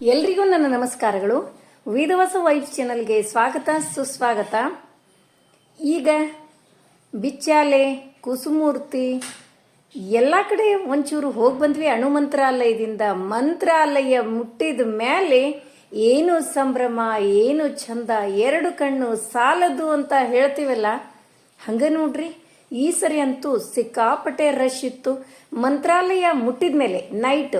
ಎಲ್ರಿಗೂ ನನ್ನ ನಮಸ್ಕಾರಗಳು. ವೇದವಾಸ ವೈಫ್ ಚಾನಲ್ಗೆ ಸ್ವಾಗತ, ಸುಸ್ವಾಗತ. ಈಗ ಬಿಚ್ಚಾಲೆ, ಕುಸುಮೂರ್ತಿ, ಎಲ್ಲ ಕಡೆ ಒಂಚೂರು ಹೋಗಿ ಬಂದ್ವಿ. ಅಣು ಮಂತ್ರಾಲಯದಿಂದ ಮಂತ್ರಾಲಯ ಮುಟ್ಟಿದ ಮೇಲೆ ಏನು ಸಂಭ್ರಮ, ಏನು ಚಂದ ಎರಡು ಕಣ್ಣು ಸಾಲದು ಅಂತ ಹೇಳ್ತೀವಲ್ಲ, ಹಂಗೆ ನೋಡ್ರಿ. ಈ ಸರಿ ಅಂತೂ ಸಿಕ್ಕಾಪಟ್ಟೆ ರಶ್ ಇತ್ತು. ಮಂತ್ರಾಲಯ ಮುಟ್ಟಿದ ಮೇಲೆ ನೈಟ್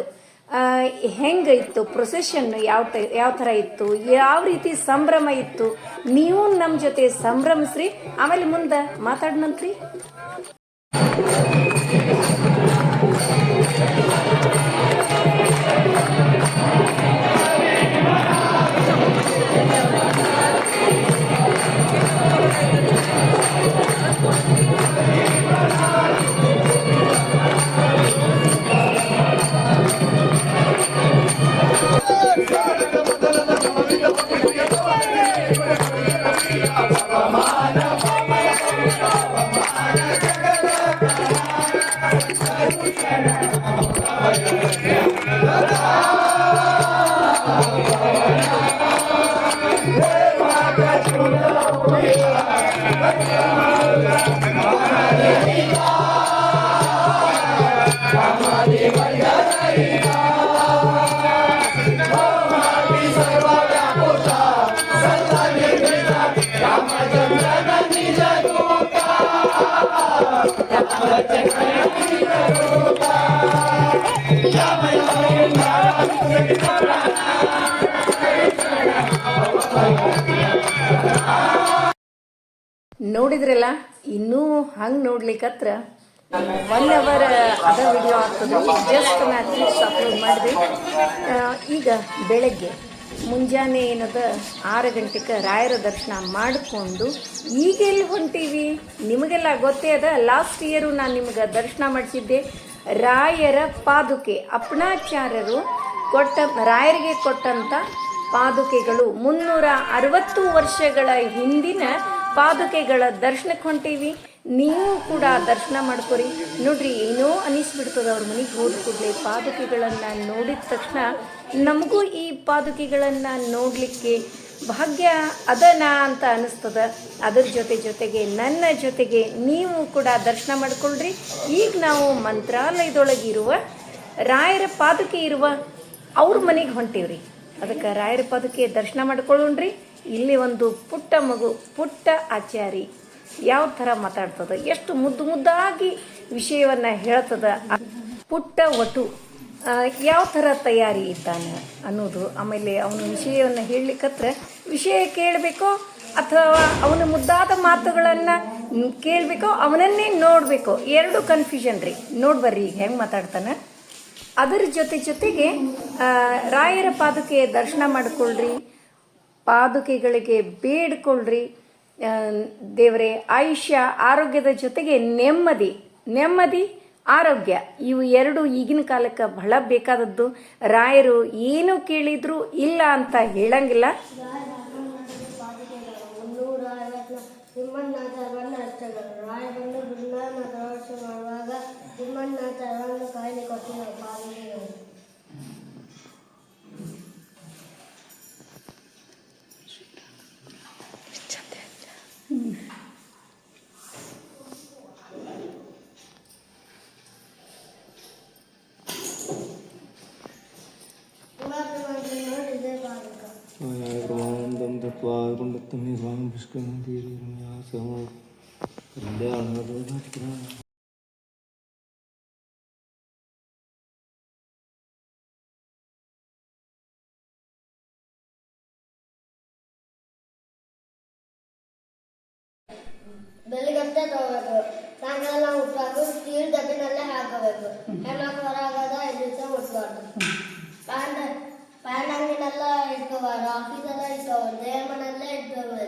ಹೆಂಗಿತ್ತು ಪ್ರೊಸೆಷನ್ ಯಾವ ಟ ಯಾವ ಥರ ಇತ್ತು? ಯಾವ ರೀತಿ ಸಂಭ್ರಮ ಇತ್ತು? ನೀವು ನಮ್ಮ ಜೊತೆ ಸಂಭ್ರಮಿಸ್ರಿ. ಆಮೇಲೆ ಮುಂದೆ ಮಾತಾಡ್ನಂತ್ರಿ. ನೋಡಿದ್ರಲ್ಲ, ಇನ್ನೂ ಹಂಗೆ ನೋಡ್ಲಿಕ್ಕತ್ರ ಒನ್ ಅವರ್ ಅದ ವಿಡಿಯೋ ಆಗ್ತದೆ. ಜಸ್ಟ್ ನಾನು ಅಪ್ಲೋಡ್ ಮಾಡಿದೆ ಈಗ ಬೆಳಗ್ಗೆ ಮುಂಜಾನೆ ಏನದ ಆರು ಗಂಟೆಗೆ ರಾಯರ ದರ್ಶನ ಮಾಡಿಕೊಂಡು ಈಗ ಎಲ್ಲಿ ಹೊಂಟೀವಿ? ನಿಮಗೆಲ್ಲ ಗೊತ್ತೇ ಅದ ಲಾಸ್ಟ್ ಇಯರು ನಾನು ನಿಮ್ಗೆ ದರ್ಶನ ಮಾಡಿಸಿದ್ದೆ. ರಾಯರ ಪಾದುಕೆ ಅಪ್ಪಣಾಚಾರ್ಯರು ಕೊಟ್ಟ ರಾಯರಿಗೆ ಕೊಟ್ಟಂಥ ಪಾದುಕೆಗಳು. ಮುನ್ನೂರ ಅರವತ್ತು ವರ್ಷಗಳ ಹಿಂದಿನ ಪಾದುಕೆಗಳ ದರ್ಶನಕ್ಕೆ ಹೊಂಟೀವಿ ನೀವು ಕೂಡ ದರ್ಶನ ಮಾಡ್ಕೊರಿ. ನೋಡ್ರಿ, ಏನೋ ಅನಿಸ್ಬಿಡ್ತದೆ ಅವ್ರ ಮನೆಗೆ ಹೋದ ಕೂಡಲೇ ಪಾದುಕೆಗಳನ್ನು ನೋಡಿದ ತಕ್ಷಣ ನಮಗೂ ಈ ಪಾದುಕೆಗಳನ್ನು ನೋಡಲಿಕ್ಕೆ ಭಾಗ್ಯ ಅದನಾ ಅಂತ ಅನಿಸ್ತದ. ಅದ್ರ ಜೊತೆ ಜೊತೆಗೆ, ನನ್ನ ಜೊತೆಗೆ ನೀವು ಕೂಡ ದರ್ಶನ ಮಾಡ್ಕೊಳ್ರಿ. ಈಗ ನಾವು ಮಂತ್ರಾಲಯದೊಳಗಿರುವ ರಾಯರ ಪಾದುಕೆ ಇರುವ ಅವ್ರ ಮನೆಗೆ ಹೊಂಟೀವ್ರಿ. ಅದಕ್ಕೆ ರಾಯರ ಪದಕ್ಕೆ ದರ್ಶನ ಮಾಡ್ಕೊಳ್ಳೋಣ್ರಿ. ಇಲ್ಲಿ ಒಂದು ಪುಟ್ಟ ಮಗು, ಪುಟ್ಟ ಆಚಾರಿ. ಯಾವ ಥರ ಮಾತಾಡ್ತದ? ಎಷ್ಟು ಮುದ್ದು ಮುದ್ದಾಗಿ ವಿಷಯವನ್ನು ಹೇಳ್ತದ? ಪುಟ್ಟ ಒಟು ಯಾವ ಥರ ತಯಾರಿ ಇದ್ದಾನೆ ಅನ್ನೋದು, ಆಮೇಲೆ ಅವನ ವಿಷಯವನ್ನು ಹೇಳಲಿಕ್ಕತ್ರ ವಿಷಯ ಕೇಳಬೇಕೋ, ಅಥವಾ ಅವನ ಮುದ್ದಾದ ಮಾತುಗಳನ್ನು ಕೇಳಬೇಕೋ, ಅವನನ್ನೇ ನೋಡಬೇಕು? ಎರಡು ಕನ್ಫ್ಯೂಷನ್ ರೀ. ನೋಡಿ ಬರ್ರಿ, ಈಗ ಹೆಂಗೆ ಮಾತಾಡ್ತಾನೆ? ಅದರ ಜೊತೆ ಜೊತೆಗೆ ರಾಯರ ಪಾದುಕೆ ದರ್ಶನ ಮಾಡಿಕೊಳ್ಳ್ರಿ. ಪಾದುಕೆಗಳಿಗೆ ಬೇಡ್ಕೊಳ್ಳ್ರಿ. ದೇವರೇ, ಆಯುಷ್ಯ, ಆರೋಗ್ಯದ ಜೊತೆಗೆ ನೆಮ್ಮದಿ. ನೆಮ್ಮದಿ, ಆರೋಗ್ಯ. ಇವು ಎರಡು ಈಗಿನ ಕಾಲಕ್ಕೆ ಬಹಳ ಬೇಕಾದದ್ದು. ರಾಯರು ಏನು ಕೇಳಿದ್ರು ಇಲ್ಲ ಅಂತ ಹೇಳಂಗಿಲ್ಲ. ಐವತ್ತು ತಿಮ್ಮಣ್ಣಾಚಾರ್ಯವನ್ನು ಅಷ್ಟಗಳು ರಾಯ ಬಂದು ಬೃಂದಾವನ ಪ್ರವೇಶ ಮಾಡುವಾಗ ತಿಮ್ಮಣ್ಣಾಚಾರ್ಯವನ್ನು ಕಾಯಿಲೆ ಕೊಟ್ಟಿದ್ದ ಪಾಲಿಕೆಗಳು പാപം തമ്മിൽ ഭാഗം പുഷ്കരണം തീരുന്ന ആ സമയം എന്റെ ആളുകളോട്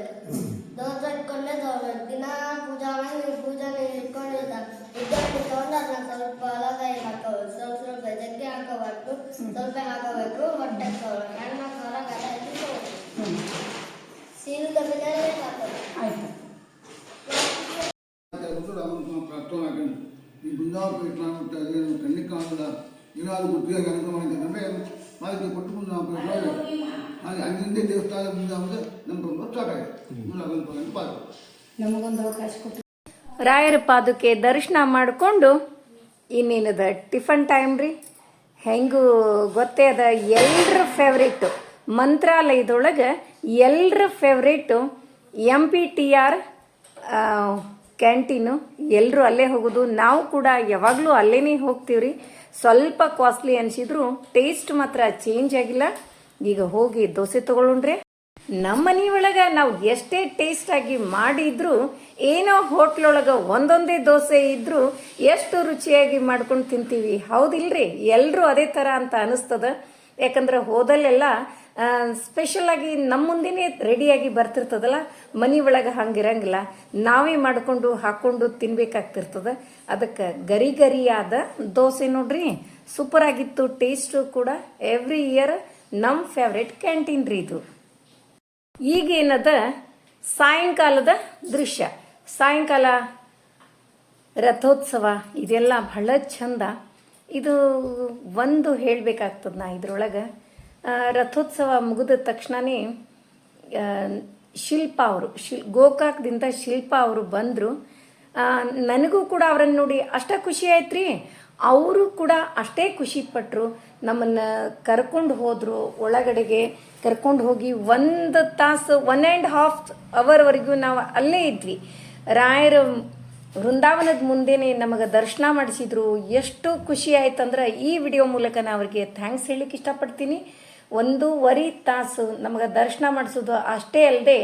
ಇಟ್ಕೋಬೇಕು ದೋಸೆ ಇಟ್ಕೊಂಡೇ ತಗೋಬೇಕು ದಿನ ಪೂಜಾ ಮಾಡಿ ನೀವು ಪೂಜೆ ನೀವು ಇಟ್ಕೊಂಡಿರ್ತಾರೆ ಉದ್ದಕ್ಕೆ ತಗೊಂಡು ಅದನ್ನ ಸ್ವಲ್ಪ ಹೊಲಗೈ ಹಾಕೋಬೇಕು ಸ್ವಲ್ಪ ಸ್ವಲ್ಪ ಜಗ್ಗಿ ಹಾಕೋಬಾರ್ದು ಸ್ವಲ್ಪ ಹಾಕೋಬೇಕು ಹೊಟ್ಟೆ ತಗೋಬೇಕು ಹೆಣ್ಮಕ್ಳು ಹೊರಗದ ಇಟ್ಕೋಬೇಕು ಸೀಲ್ ಡಬ್ಬಿನಲ್ಲೇ ಹಾಕೋಬೇಕು ಆಯ್ತು ప్రాప్తమాకండి ఈ బృందావన ఇట్లా ఉంటుంది నేను కన్ని కానుల ఈనాడు గుర్తుగా కనుక మనకి ఏంటంటే ಮಾಹಿತಿ ಕೊಟ್ಟು ಮುಂದೆ ನಾವು ಹೋಗಿ ಹಾಗೆ ಅಲ್ಲಿಂದ ದೇವಸ್ಥಾನ ಮುಂದೆ ಮುಂದೆ ನಮ್ಮ ಕುಟುಂಬ ಸ್ಟಾರ್ಟ್ ಪಾಲು ನಮಗೊಂದು ಅವಕಾಶ ಕೊಟ್ಟು. ರಾಯರ ಪಾದುಕೆ ದರ್ಶನ ಮಾಡಿಕೊಂಡು ಇನ್ನೇನದ ಟಿಫನ್ ಟೈಮ್ ರೀ? ಹೆಂಗೂ ಗೊತ್ತೇ ಅದ ಎಲ್ಲರ ಫೇವ್ರೇಟು ಮಂತ್ರಾಲಯದೊಳಗೆ ಎಲ್ಲರ favourite M P T R canteen ಎಲ್ಲರೂ ಅಲ್ಲೇ ಹೋಗೋದು. ನಾವು ಕೂಡ ಯಾವಾಗಲೂ ಅಲ್ಲೇನೇ ಹೋಗ್ತೀವ್ರಿ. ಸ್ವಲ್ಪ ಕಾಸ್ಟ್ಲಿ ಅನಿಸಿದ್ರು ಟೇಸ್ಟ್ ಮಾತ್ರ ಚೇಂಜ್ ಆಗಿಲ್ಲ. ಈಗ ಹೋಗಿ ದೋಸೆ ತಗೊಳ್ಳುಣ್ರಿ. ನಮ್ಮ ಮನೆ ಒಳಗೆ ನಾವು ಎಷ್ಟೇ ಟೇಸ್ಟ್ ಆಗಿ ಮಾಡಿದ್ರು ಏನೋ ಹೋಟ್ಲೊಳಗೆ ಒಂದೊಂದೇ ದೋಸೆ ಇದ್ರೂ ಎಷ್ಟು ರುಚಿಯಾಗಿ ಮಾಡ್ಕೊಂಡು ತಿಂತೀವಿ? ಹೌದಿಲ್ರಿ? ಎಲ್ಲರೂ ಅದೇ ಥರ ಅಂತ ಅನಿಸ್ತದ. ಯಾಕಂದ್ರೆ ಹೋದಲ್ಲೆಲ್ಲ ಸ್ಪೆಷಲ್ ಆಗಿ ನಮ್ಮ ಮುಂದೆನೇ ರೆಡಿಯಾಗಿ ಬರ್ತಿರ್ತದಲ್ಲ, ಮನೆ ಒಳಗೆ ಹಂಗಿರಂಗಿಲ್ಲ. ನಾವೇ ಮಾಡಿಕೊಂಡು, ಹಾಕೊಂಡು ತಿನ್ಬೇಕಾಗ್ತಿರ್ತದ. ಅದಕ್ಕೆ ಗರಿ ಗರಿಯಾದ ದೋಸೆ ನೋಡ್ರಿ ಸೂಪರ್ ಆಗಿತ್ತು ಟೇಸ್ಟು ಕೂಡ ಎವ್ರಿ ಇಯರ್ ನಮ್ಮ ಫೇವ್ರೆಟ್ ಕ್ಯಾಂಟೀನ್ ರೀ ಇದು. ಈಗೇನದ, ಸಾಯಂಕಾಲದ ದೃಶ್ಯ. ಸಾಯಂಕಾಲ ರಥೋತ್ಸವ, ಇದೆಲ್ಲ ಬಹಳ ಚಂದ. ಇದು ಒಂದು ಹೇಳಬೇಕಾಗ್ತದ ನಾ ಇದ್ರೊಳಗೆ. ರಥೋತ್ಸವ ಮುಗಿದ ತಕ್ಷಣನೇ ಆ, ಶಿಲ್ಪ ಅವರು ಶಿಲ್ ಗೋಕಾಕ್ದಿಂದ ಶಿಲ್ಪ ಅವರು ಬಂದರು. ನನಗೂ ಕೂಡ ಅವರನ್ನು ನೋಡಿ ಅಷ್ಟೇ ಖುಷಿ ಆಯ್ತು ರೀ ಅವರು ಕೂಡ ಅಷ್ಟೇ ಖುಷಿ ಪಟ್ಟರು ನಮ್ಮನ್ನು ಕರ್ಕೊಂಡು ಹೋದರು ಒಳಗಡೆಗೆ. ಕರ್ಕೊಂಡು ಹೋಗಿ ಒಂದು ತಾಸು ಒನ್ ಆ್ಯಂಡ್ ಹಾಫ್ ಅವರ್ವರೆಗೂ ನಾವು ಅಲ್ಲೇ ಇದ್ವಿ. ರಾಯರ ವೃಂದಾವನದ ಮುಂದೆನೆ ನಮಗೆ ದರ್ಶನ ಮಾಡಿಸಿದ್ರು. ಎಷ್ಟು ಖುಷಿ ಆಯ್ತಂದ್ರೆ ಈ ವಿಡಿಯೋ ಮೂಲಕ ನಾನು ಅವ್ರಿಗೆ ಥ್ಯಾಂಕ್ಸ್ ಹೇಳಲಿಕ್ಕೆ ಇಷ್ಟಪಡ್ತೀನಿ. ಒಂದೂವರೆ ತಾಸು ನಮಗೆ ದರ್ಶನ ಮಾಡಿಸೋದು ಅಷ್ಟೇ ಅಲ್ಲದೆ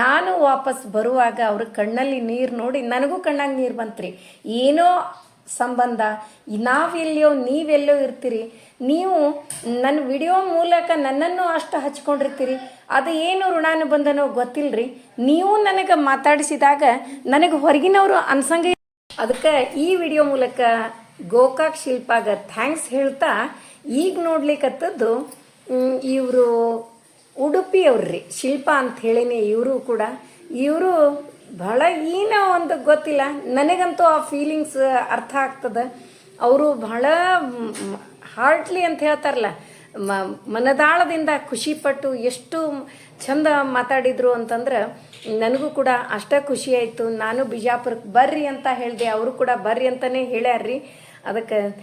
ನಾನು ವಾಪಸ್ ಬರುವಾಗ ಅವ್ರ ಕಣ್ಣಲ್ಲಿ ನೀರು ನೋಡಿ ನನಗೂ ಕಣ್ಣಾಗ ನೀರು ಬಂತ್ರಿ. ಏನೋ ಸಂಬಂಧ? ನಾವೆಲ್ಲಿಯೋ ನೀವೆಲ್ಲೋ ಇರ್ತೀರಿ. ನೀವು ನನ್ನ ವಿಡಿಯೋ ಮೂಲಕ ನನ್ನನ್ನು ಅಷ್ಟು ಹಚ್ಕೊಂಡಿರ್ತೀರಿ. ಅದು ಏನು ಋಣಾನುಬಂಧನೋ ಗೊತ್ತಿಲ್ಲರಿ ನೀವು ನನಗೆ ಮಾತಾಡಿಸಿದಾಗ ನನಗೆ ಹೊರಗಿನವರು ಅನ್ಸಂಗೆ ಅದಕ್ಕೆ ಈ ವಿಡಿಯೋ ಮೂಲಕ ಗೋಕಾಕ್ ಶಿಲ್ಪಾಗ ಥ್ಯಾಂಕ್ಸ್ ಹೇಳ್ತಾ ಈಗ ನೋಡ್ಲಿಕ್ಕತ್ತದ್ದು ಇವರು ಉಡುಪಿಯವ್ರಿ ಶಿಲ್ಪ ಅಂತ ಹೇಳಿನಿ ಇವರು ಕೂಡ. ಇವರು ಬಹಳ ಏನೋ ಒಂದು ಗೊತ್ತಿಲ್ಲ. ನನಗಂತೂ ಆ ಫೀಲಿಂಗ್ಸ್ ಅರ್ಥ ಆಗ್ತದೆ. ಅವರು ಬಹಳ ಹಾರ್ಟ್ಲಿ ಅಂತ ಹೇಳ್ತಾರಲ್ಲ. ಮ, ಮನದಾಳದಿಂದ ಖುಷಿಪಟ್ಟು ಎಷ್ಟು ಚಂದ ಮಾತಾಡಿದ್ರು ಅಂತಂದ್ರೆ, ನನಗೂ ಕೂಡ ಅಷ್ಟೇ ಖುಷಿ ಆಯಿತು. ನಾನು ಬಿಜಾಪುರಕ್ಕೆ ಬರ್ರಿ ಅಂತ ಹೇಳಿದೆ. ಅವರು ಕೂಡ ಬರ್ರಿ ಅಂತಲೇ ಹೇಳ್ಯಾರ್ರಿ. ಅದಕ್ಕೆ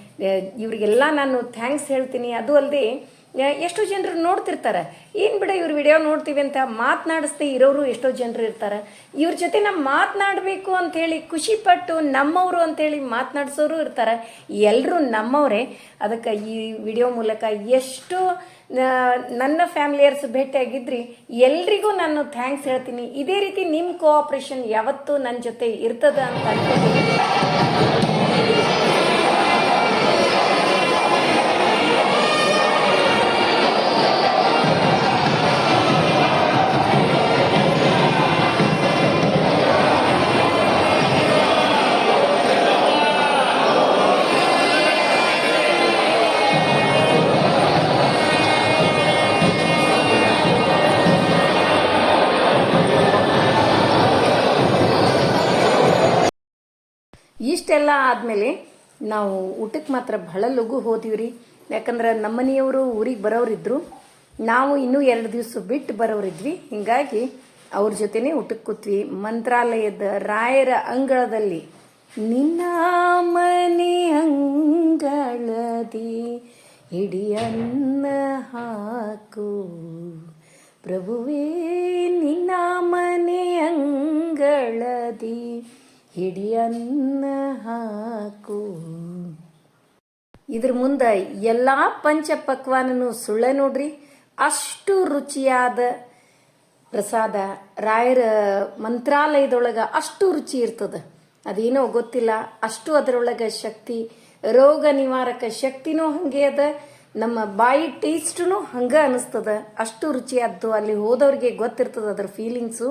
ಇವರಿಗೆಲ್ಲ ನಾನು ಥ್ಯಾಂಕ್ಸ್ ಹೇಳ್ತೀನಿ. ಅದು ಅಲ್ಲದೆ ಎಷ್ಟೋ ಜನರು ನೋಡ್ತಿರ್ತಾರೆ. ಏನು ಬಿಡ ಇವ್ರ ವಿಡಿಯೋ ನೋಡ್ತೀವಿ ಅಂತ ಮಾತನಾಡಿಸ್ದೆ ಇರೋರು ಎಷ್ಟೋ ಜನರು ಇರ್ತಾರೆ. ಇವ್ರ ಜೊತೆ ನಾವು ಮಾತನಾಡಬೇಕು ಅಂಥೇಳಿ ಖುಷಿಪಟ್ಟು ನಮ್ಮವರು ಅಂಥೇಳಿ ಮಾತನಾಡಿಸೋರು ಇರ್ತಾರೆ. ಎಲ್ಲರೂ ನಮ್ಮವರೇ. ಅದಕ್ಕೆ ಈ ವಿಡಿಯೋ ಮೂಲಕ ಎಷ್ಟು ನನ್ನ ಫ್ಯಾಮಿಲಿಯರ್ಸ್ ಭೇಟಿಯಾಗಿದ್ರಿ. ಎಲ್ರಿಗೂ ನಾನು ಥ್ಯಾಂಕ್ಸ್ ಹೇಳ್ತೀನಿ. ಇದೇ ರೀತಿ ನಿಮ್ಮ ಕೋಆಪ್ರೇಷನ್ ಯಾವತ್ತೂ ನನ್ನ ಜೊತೆ ಇರ್ತದ ಅಂತ ಅನ್ಕೋತೀನಿ ಇಷ್ಟೆಲ್ಲ ಆದಮೇಲೆ ನಾವು ಊಟಕ್ಕೆ ಮಾತ್ರ ಬಹಳ ಲಘು ಹೋದಿವ್ರಿ. ಯಾಕಂದ್ರೆ ನಮ್ಮನೆಯವರು ಊರಿಗೆ ಬರೋರಿದ್ರು ನಾವು ಇನ್ನೂ ಎರಡು ದಿವಸ ಬಿಟ್ಟು ಬರೋರಿದ್ವಿ ಹಿಂಗಾಗಿ ಅವ್ರ ಜೊತೆನೇ ಊಟಕ್ಕೆ ಕೂತ್ವಿ. ಮಂತ್ರಾಲಯದ ರಾಯರ ಅಂಗಳದಲ್ಲಿ, ನಿನ್ನ ಮನೆ ಅಂಗಳದಿ ಹಿಡಿಯನ್ನ ಹಾಕು. ಪ್ರಭುವೇ ಹಿಡಿಯನ್ನ ಹಾಕು. ಇದ್ರ ಮುಂದೆ ಎಲ್ಲ ಪಂಚ ಪಕ್ವಾನನು ಸುಳ್ಳೆ ನೋಡ್ರಿ. ಅಷ್ಟು ರುಚಿಯಾದ ಪ್ರಸಾದ ರಾಯರ ಮಂತ್ರಾಲಯದೊಳಗೆ ಅಷ್ಟು ರುಚಿ ಇರ್ತದ. ಅದೇನೋ ಗೊತ್ತಿಲ್ಲ. ಅಷ್ಟು ಅದರೊಳಗೆ ಶಕ್ತಿ, ರೋಗ ನಿವಾರಕ ಶಕ್ತಿನೂ ಹಂಗೆ ಅದ. ನಮ್ಮ ಬಾಯಿ ಟೇಸ್ಟೂ ಹಂಗೆ ಅನಿಸ್ತದ. ಅಷ್ಟು ರುಚಿಯಾದ್ದು ಅಲ್ಲಿ ಹೋದವ್ರಿಗೆ ಗೊತ್ತಿರ್ತದ ಅದ್ರ ಫೀಲಿಂಗ್ಸು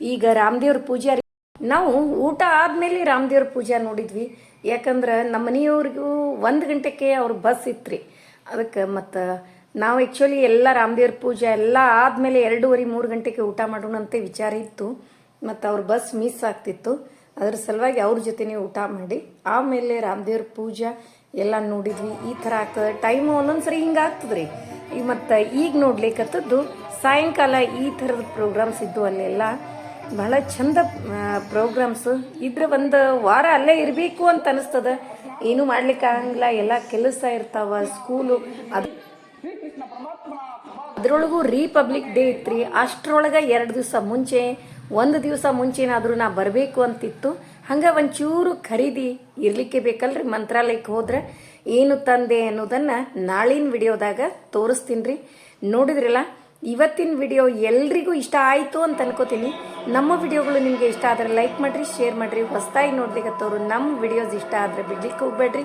ಈಗ ರಾಮದೇವ್ರ ಪೂಜಾರಿ ನಾವು ಊಟ ಆದ್ಮೇಲೆ ರಾಮದೇವ್ರ ಪೂಜೆ ನೋಡಿದ್ವಿ. ಯಾಕಂದ್ರೆ ನಮ್ಮ ಮನೆಯವ್ರಿಗೂ ಒಂದು ಗಂಟೆಗೆ ಅವ್ರ ಬಸ್ ಇತ್ರಿ. ಅದಕ್ಕೆ ಮತ್ತು ನಾವು ಆ್ಯಕ್ಚುಲಿ ಎಲ್ಲ ರಾಮದೇವ್ರ ಪೂಜೆ ಎಲ್ಲ ಆದಮೇಲೆ ಎರಡೂವರೆ, ಮೂರು ಗಂಟೆಗೆ ಊಟ ಮಾಡೋಣ ಅಂತ ವಿಚಾರ ಇತ್ತು. ಮತ್ತು ಅವ್ರ ಬಸ್ ಮಿಸ್ ಆಗ್ತಿತ್ತು. ಅದ್ರ ಸಲುವಾಗಿ ಅವ್ರ ಜೊತೆನೇ ಊಟ ಮಾಡಿ, ಆಮೇಲೆ ರಾಮದೇವ್ರ ಪೂಜಾ ಎಲ್ಲ ನೋಡಿದ್ವಿ. ಈ ಥರ ಆಗ್ತದೆ. ಟೈಮು ಒಂದೊಂದು ಸರಿ ಹಿಂಗೆ ಆಗ್ತದೆ ರೀ ಈ ಮತ್ತು ಈಗ ನೋಡ್ಲಿಕ್ಕತ್ತದ್ದು ಸಾಯಂಕಾಲ ಈ ಥರದ ಪ್ರೋಗ್ರಾಮ್ಸ್ ಇದ್ದು ಅಲ್ಲೆಲ್ಲ ಬಹಳ ಚಂದ ಪ್ರೋಗ್ರಾಮ್ಸ್ ಇದ್ರ ಒಂದು ವಾರ ಅಲ್ಲೇ ಇರಬೇಕು ಅಂತ ಅನಿಸ್ತದ. ಏನೂ ಮಾಡ್ಲಿಕ್ಕೆ ಆಗಂಗಿಲ್ಲ. ಎಲ್ಲ ಕೆಲಸ ಇರ್ತಾವ ಸ್ಕೂಲು ಅದು ಅದ್ರೊಳಗೂ ರಿಪಬ್ಲಿಕ್ ಡೇ ಇತ್ರಿ. ಅಷ್ಟರೊಳಗೆ ಎರಡು ದಿವಸ ಮುಂಚೆ, ಒಂದು ದಿವಸ ಮುಂಚೆನಾದರೂ ನಾ ಬರಬೇಕು ಅಂತಿತ್ತು. ಹಂಗೆ ಒಂಚೂರು ಖರೀದಿ ಇರಲಿಕ್ಕೆ ಬೇಕಲ್ರಿ. ಮಂತ್ರಾಲಯಕ್ಕೆ ಹೋದ್ರೆ ಏನು ತಂದೆ ಅನ್ನೋದನ್ನು ನಾಳಿನ ವಿಡಿಯೋದಾಗ ತೋರಿಸ್ತೀನಿ ರೀ ನೋಡಿದ್ರಲ್ಲ? ಇವತ್ತಿನ ವಿಡಿಯೋ ಎಲ್ರಿಗೂ ಇಷ್ಟ ಆಯಿತು ಅಂತ ಅನ್ಕೋತೀನಿ. ನಮ್ಮ ವಿಡಿಯೋಗಳು ನಿಮಗೆ ಇಷ್ಟ ಆದರೆ ಲೈಕ್ ಮಾಡಿರಿ, ಶೇರ್ ಮಾಡಿರಿ. ಹೊಸದಾಗಿ ನೋಡ್ಲಿಕ್ಕತ್ತವ್ರು ನಮ್ಮ ವಿಡಿಯೋಸ್ ಇಷ್ಟ ಆದರೆ ಬಿಡ್ಲಿಕ್ಕೆ ಹೋಗ್ಬೇಡ್ರಿ.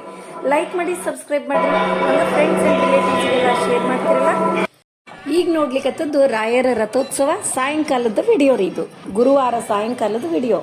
ಲೈಕ್ ಮಾಡಿ, ಸಬ್ಸ್ಕ್ರೈಬ್ ಮಾಡಿರಿ. ನಮ್ಮ ಫ್ರೆಂಡ್ಸ್ ಆ್ಯಂಡ್ ರಿಲೇಟಿವ್ಸ್ಗೆಲ್ಲ ಶೇರ್ ಮಾಡ್ತಿರಲ್ಲ. ಈಗ ನೋಡ್ಲಿಕ್ಕತ್ತದ್ದು ರಾಯರ ರಥೋತ್ಸವ ಸಾಯಂಕಾಲದ ವಿಡಿಯೋ ರೀ ಇದು. ಗುರುವಾರ ಸಾಯಂಕಾಲದ ವಿಡಿಯೋ.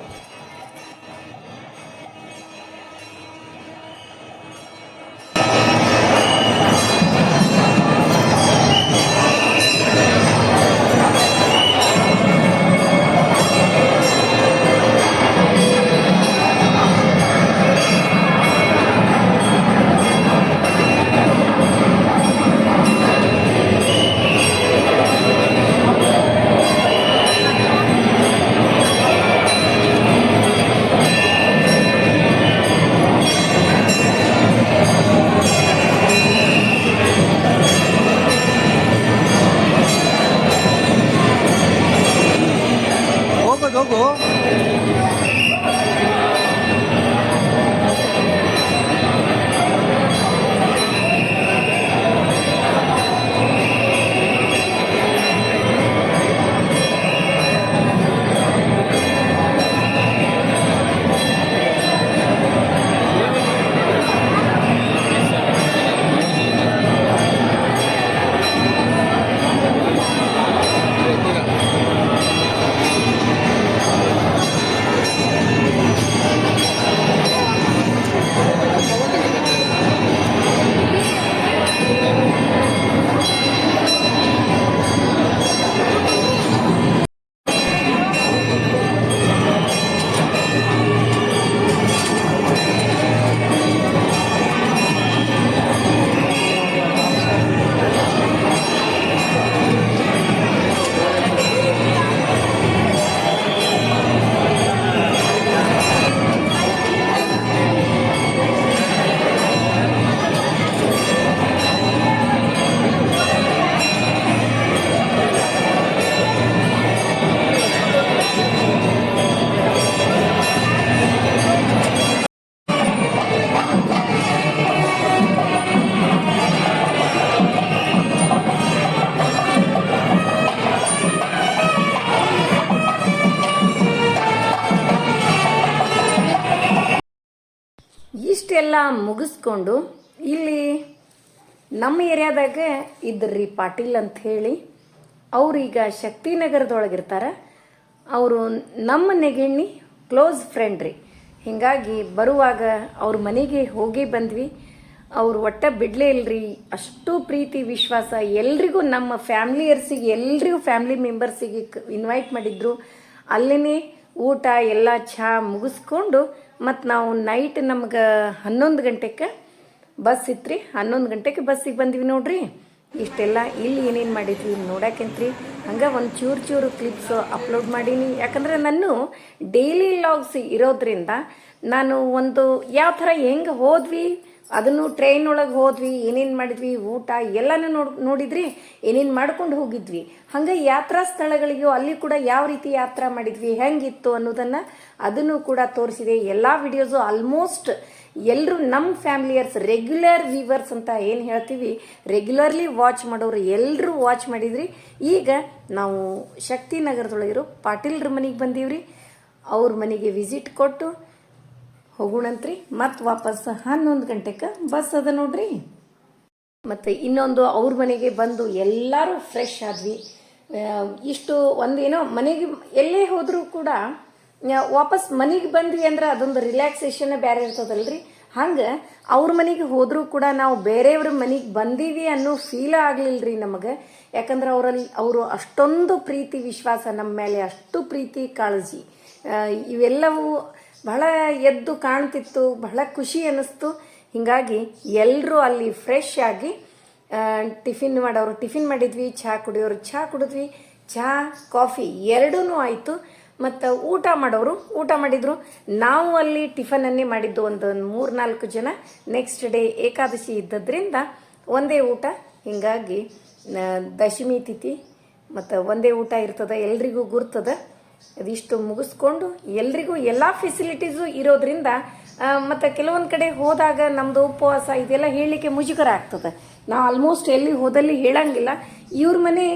ಹೋಗೋದು ಹೋಗು ಇಷ್ಟೆಲ್ಲ ಮುಗಿಸ್ಕೊಂಡು ಇಲ್ಲಿ ನಮ್ಮ ಏರಿಯಾದಾಗ ಇದ್ರಿ ಪಾಟೀಲ್ ಅಂತ ಹೇಳಿ ಅವ್ರೀಗ ಶಕ್ತಿನಗರದೊಳಗಿರ್ತಾರೆ. ಅವರು ನಮ್ಮ ನೆಗೆಣ್ಣಿ ಕ್ಲೋಸ್ ಫ್ರೆಂಡ್ ರೀ. ಹೀಗಾಗಿ ಬರುವಾಗ ಅವ್ರ ಮನೆಗೆ ಹೋಗಿ ಬಂದ್ವಿ. ಅವ್ರು ಒಟ್ಟ ಬಿಡಲೇ ಇಲ್ರಿ. ಅಷ್ಟು ಪ್ರೀತಿ, ವಿಶ್ವಾಸ. ಎಲ್ರಿಗೂ ನಮ್ಮ ಫ್ಯಾಮ್ಲಿಯರ್ಸಿಗೆ, ಎಲ್ರಿಗೂ ಫ್ಯಾಮ್ಲಿ ಮೆಂಬರ್ಸಿಗೆ ಇನ್ವೈಟ್ ಮಾಡಿದ್ರು. ಅಲ್ಲೇ ಊಟ, ಎಲ್ಲ ಚಹಾ ಮುಗಿಸ್ಕೊಂಡು ಮತ್ತು ನಾವು ನೈಟ್ ನಮ್ಗೆ ಹನ್ನೊಂದು ಗಂಟೆಗೆ ಬಸ್ ಇತ್ರಿ. ಹನ್ನೊಂದು ಗಂಟೆಗೆ ಬಸ್ಸಿಗೆ ಬಂದಿವಿ ನೋಡ್ರಿ. ಇಷ್ಟೆಲ್ಲ ಇಲ್ಲಿ ಏನೇನು ಮಾಡಿದ್ವಿ ನೋಡಾಕೆಂತ್ರಿ. ಹಂಗೆ ಒಂದು ಚೂರು ಚೂರು ಕ್ಲಿಪ್ಸು ಅಪ್ಲೋಡ್ ಮಾಡೀನಿ. ಯಾಕಂದ್ರೆ ನಾನು ಡೈಲಿ ಲಾಗ್ಸ್ ಇರೋದ್ರಿಂದ ನಾನು ಒಂದು ಯಾವ ಥರ ಹೆಂಗೆ ಹೋದ್ವಿ ಅದನ್ನು ಟ್ರೈನ್ ಒಳಗೆ ಹೋದ್ವಿ, ಏನೇನು ಮಾಡಿದ್ವಿ, ಊಟ ಎಲ್ಲನೂ ನೋಡ್, ನೋಡಿದ್ರಿ, ಏನೇನು ಮಾಡ್ಕೊಂಡು ಹೋಗಿದ್ವಿ. ಹಂಗೆ ಯಾತ್ರಾ ಸ್ಥಳಗಳಿಗೂ ಅಲ್ಲಿ ಕೂಡ ಯಾವ ರೀತಿ ಯಾತ್ರಾ ಮಾಡಿದ್ವಿ, ಹೆಂಗಿತ್ತು ಅನ್ನೋದನ್ನು ಅದನ್ನು ಕೂಡ ತೋರಿಸಿದೆ. ಎಲ್ಲ ವಿಡಿಯೋಸು ಆಲ್ಮೋಸ್ಟ್ ಎಲ್ಲರೂ ನಮ್ಮ ಫ್ಯಾಮಿಲಿಯರ್ಸ್ ರೆಗ್ಯುಲರ್ ವೀವರ್ಸ್ ಅಂತ ಏನು ಹೇಳ್ತೀವಿ ರೆಗ್ಯುಲರ್ಲಿ ವಾಚ್ ಮಾಡೋರು ಎಲ್ಲರೂ ವಾಚ್ ಮಾಡಿದ್ರಿ. ಈಗ ನಾವು ಶಕ್ತಿನಗರದೊಳಗಿರೋ ಪಾಟೀಲ್ರ ಮನೆಗೆ ಬಂದೀವ್ರಿ. ಅವ್ರ ಮನೆಗೆ ವಿಸಿಟ್ ಕೊಟ್ಟು ಹೋಗೋಣಂತ್ರಿ. ಮತ್ತು ವಾಪಸ್ ಹನ್ನೊಂದು ಗಂಟೆಗೆ ಬಸ್ ಅದ ನೋಡ್ರಿ. ಮತ್ತು ಇನ್ನೊಂದು ಅವ್ರ ಮನೆಗೆ ಬಂದು ಎಲ್ಲರೂ ಫ್ರೆಶ್ ಆದ್ವಿ. ಇಷ್ಟು ಒಂದೇನೋ ಮನೆಗೆ ಎಲ್ಲೇ ಹೋದರೂ ಕೂಡ ವಾಪಸ್ ಮನೆಗೆ ಬಂದ್ವಿ ಅಂದ್ರೆ ಅದೊಂದು ರಿಲ್ಯಾಕ್ಸೇಷನ್ ಬೇರೆ ಇರ್ತದಲ್ರಿ. ಹಂಗೆ ಅವ್ರ ಮನೆಗೆ ಹೋದರೂ ಕೂಡ ನಾವು ಬೇರೆಯವ್ರ ಮನೆಗೆ ಬಂದೀವಿ ಅನ್ನೋ ಫೀಲ್ ಆಗಲಿಲ್ಲರಿ ನಮಗೆ. ಯಾಕಂದ್ರೆ ಅವರಲ್ಲಿ ಅವರು ಅಷ್ಟೊಂದು ಪ್ರೀತಿ ವಿಶ್ವಾಸ ನಮ್ಮ ಮೇಲೆ ಅಷ್ಟು ಪ್ರೀತಿ ಕಾಳಜಿ. ಇವೆಲ್ಲವೂ ಬಹಳ ಎದ್ದು ಕಾಣ್ತಿತ್ತು, ಬಹಳ ಖುಷಿ ಅನ್ನಿಸ್ತು. ಹೀಗಾಗಿ ಎಲ್ಲರೂ ಅಲ್ಲಿ ಫ್ರೆಶ್ ಆಗಿ ಟಿಫಿನ್ ಮಾಡೋರು, ಟಿಫಿನ್ ಮಾಡಿದ್ವಿ, ಚಹಾ ಕುಡಿಯೋರು, ಚಹಾ ಕುಡಿದ್ವಿ, ಚಹಾ, ಕಾಫಿ ಎರಡೂ ಆಯಿತು. ಮತ್ತು ಊಟ ಮಾಡೋರು, ಊಟ ಮಾಡಿದರು. ನಾವು ಅಲ್ಲಿ ಟಿಫನನ್ನೇ ಮಾಡಿದ್ದು ಒಂದು ಮೂರು ನಾಲ್ಕು ಜನ. ನೆಕ್ಸ್ಟ್ ಡೇ ಏಕಾದಶಿ ಇದ್ದದ್ರಿಂದ ಒಂದೇ ಊಟ. ಹೀಗಾಗಿ ದಶಮಿ ತಿಥಿ, ಮತ್ತು ಒಂದೇ ಊಟ ಇರ್ತದೆ, ಎಲ್ರಿಗೂ ಗುರ್ತದ. ಅದಿಷ್ಟು ಮುಗಿಸ್ಕೊಂಡು ಎಲ್ರಿಗೂ ಎಲ್ಲ ಫೆಸಿಲಿಟೀಸು ಇರೋದ್ರಿಂದ ಮತ್ತು ಕೆಲವೊಂದು ಕಡೆ ಹೋದಾಗ ನಮ್ಮದು ಉಪವಾಸ ಇದೆಲ್ಲ ಹೇಳಲಿಕ್ಕೆ ಮುಜುಗರ ಆಗ್ತದೆ. ನಾವು ಆಲ್ಮೋಸ್ಟ್ ಎಲ್ಲಿ ಹೋದಲ್ಲಿ ಹೇಳಂಗಿಲ್ಲ. ಇವ್ರ ಮನೆ,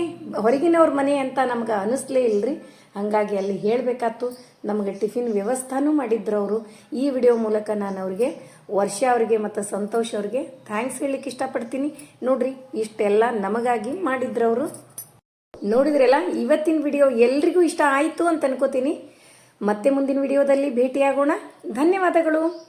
ಹೊರಗಿನವ್ರ ಮನೆ ಅಂತ ನಮ್ಗೆ ಅನ್ನಿಸ್ಲೇ ಇಲ್ರಿ. ಹಾಗಾಗಿ ಅಲ್ಲಿ ಹೇಳ್ಬೇಕಾತು, ನಮಗೆ ಟಿಫಿನ್ ವ್ಯವಸ್ಥಾನೂ ಮಾಡಿದ್ರು ಅವರು. ಈ ವಿಡಿಯೋ ಮೂಲಕ ನಾನು ಅವ್ರಿಗೆ, ವರ್ಷ ಅವರಿಗೆ ಮತ್ತು ಸಂತೋಷ್ ಅವ್ರಿಗೆ ಥ್ಯಾಂಕ್ಸ್ ಹೇಳಲಿಕ್ಕೆ ಇಷ್ಟಪಡ್ತೀನಿ. ನೋಡ್ರಿ, ಇಷ್ಟೆಲ್ಲ ನಮಗಾಗಿ ಮಾಡಿದ್ರು ಅವರು. ನೋಡಿದ್ರಲ್ಲ? ಇವತ್ತಿನ ವಿಡಿಯೋ ಎಲ್ರಿಗೂ ಇಷ್ಟ ಆಯಿತು ಅಂತ ಅನ್ಕೋತೀನಿ. ಮತ್ತೆ ಮುಂದಿನ ವಿಡಿಯೋದಲ್ಲಿ ಭೇಟಿಯಾಗೋಣ. ಧನ್ಯವಾದಗಳು.